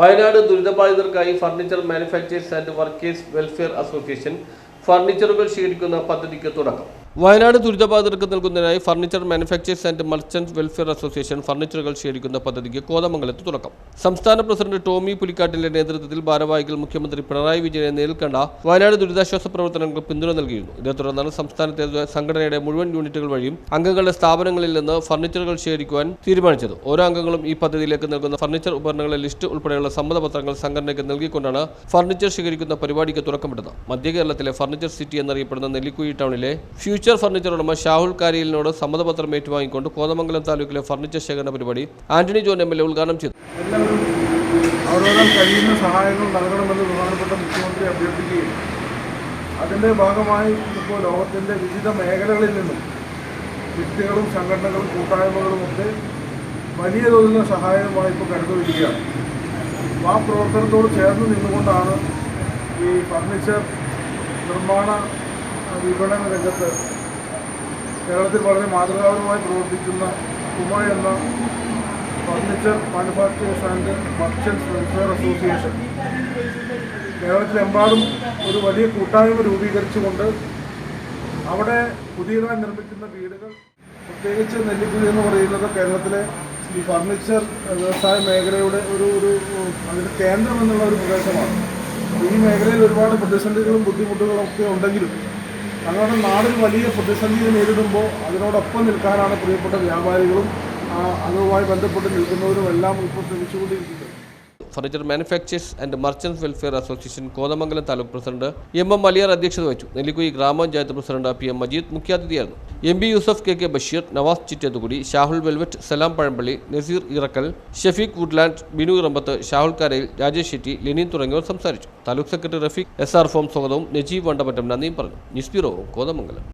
Wayanad ദുരിതബാധിതർക്കായി furniture manufacturers and workers welfare association ഫർണിച്ചറുകൾ ശേഖരിക്കുന്ന പദ്ധതിക്ക് തുടക്കം. വയനാട് ദുരിതബാധിതർക്ക് നൽകുന്നതിനായി furniture manufacturers and merchant welfare association ഫർണിച്ചറുകൾ ശേഖരിക്കുന്ന പദ്ധതിക്ക് കോതമംഗലത്ത് തുടക്കം. സംസ്ഥാന പ്രസിഡന്റ് ടോമി പുലിക്കാട്ടിന്റെ നേതൃത്വത്തിൽ ഭാരവാഹികൾ മുഖ്യമന്ത്രി പിണറായി വിജയനെ നേരിൽ കണ്ട വയനാട് ദുരിതാശ്വാസ പ്രവർത്തനങ്ങൾക്ക് പിന്തുണ നൽകിയിരുന്നു. ഇതേ തുടർന്നാണ് സംസ്ഥാനത്തെ സംഘടനയുടെ മുഴുവൻ യൂണിറ്റുകൾ വഴിയും അംഗങ്ങളുടെ സ്ഥാപനങ്ങളിൽ നിന്ന് ഫർണിച്ചറുകൾ ശേഖരിക്കുവാൻ തീരുമാനിച്ചത്. ഓരോ അംഗങ്ങളും ഈ പദ്ധതിയിലേക്ക് നൽകുന്ന ഫർണിച്ചർ ഉപകരണങ്ങളുടെ ലിസ്റ്റ് ഉൾപ്പെടെയുള്ള സമ്മതപത്രങ്ങൾ സംഘടനയ്ക്ക് നൽകിക്കൊണ്ടാണ് ഫർണിച്ചർ ശേഖരിക്കുന്ന പരിപാടിക്ക് തുടക്കമിട്ടത്. മധ്യ കേരളത്തിലെ ഫർണിച്ചർ സിറ്റി എന്നറിയപ്പെടുന്ന നെല്ലിക്കുഴി ടൗണിലെ ഫർണിച്ചർ ഉടമ ഷാഹുൽ കാരിയലിനോട് സമ്മതപത്രം ഏറ്റുവാങ്ങിക്കൊണ്ട് കോതമംഗലം താലൂക്കിലെ ഫർണിച്ചർ ശേഖരണ പരിപാടി Antony John M L A ഉദ്ഘാടനം ചെയ്തു. നൽകണമെന്ന് അതിന്റെ ഭാഗമായി ഇപ്പോൾ ലോകത്തിന്റെ വിവിധ മേഖലകളിൽ നിന്നും വ്യക്തികളും സംഘടനകളും കൂട്ടായ്മകളും ഒക്കെ വലിയ തോതിലുള്ള സഹായമായി ഇപ്പോൾ കടന്നു വരികയാണ് അപ്പോൾ ആ പ്രവർത്തനത്തോട് ചേർന്ന് നിന്നുകൊണ്ടാണ് ഈ ഫർണിച്ചർ നിർമ്മാണ വിപണന രംഗത്ത് കേരളത്തിൽ വളരെ മാതൃകാപരമായി പ്രവർത്തിക്കുന്ന കുമ എന്ന furniture manufacturers and merchants welfare association. കേരളത്തിലെമ്പാടും ഒരു വലിയ കൂട്ടായ്മ രൂപീകരിച്ചുകൊണ്ട് അവിടെ പുതിയതായി നിർമ്മിക്കുന്ന വീടുകൾ പ്രത്യേകിച്ച് നെല്ലിക്കുഴി എന്ന് പറയുന്നത് കേരളത്തിലെ ഈ ഫർണിച്ചർ വ്യവസായ മേഖലയുടെ ഒരു ഒരു അതിന്റെ കേന്ദ്രം എന്നുള്ള ഒരു പ്രദേശമാണ്. ഈ മേഖലയിൽ ഒരുപാട് പ്രതിസന്ധികളും ബുദ്ധിമുട്ടുകളും ഒക്കെ ഉണ്ടെങ്കിലും ഞങ്ങളുടെ നാടിൽ വലിയ പ്രതിസന്ധി നേരിടുമ്പോൾ അതിനോടൊപ്പം നിൽക്കാനാണ് പ്രിയപ്പെട്ട വ്യാപാരികളും അതുമായി ബന്ധപ്പെട്ട് നിൽക്കുന്നവരും എല്ലാം ഇപ്പോൾ ശ്രമിച്ചുകൊണ്ടിരിക്കുന്നത്. Furniture manufacturers and merchant welfare association Kothamangalam taluk president M M Aliyar അധ്യക്ഷത വഹിച്ചു Nellikuzhi grama panchayat president P M Majeed മുഖ്യാതിഥിയായിരുന്നു M B Yusuf K K Basheer Navas Chittethukudi Shahul velvet Salam Pazhampilly Naseer Irakkal Shafeeq woodland Binu Erampath Shahul Karayil Rajesh Shetty Lenin തുടങ്ങിയവർ സംസാരിച്ചു taluk secretary Rafeeq S R foam സ്വാഗതവും നജീബ് വണ്ടമറ്റം നന്ദിയും പറഞ്ഞു news bureau Kothamangalam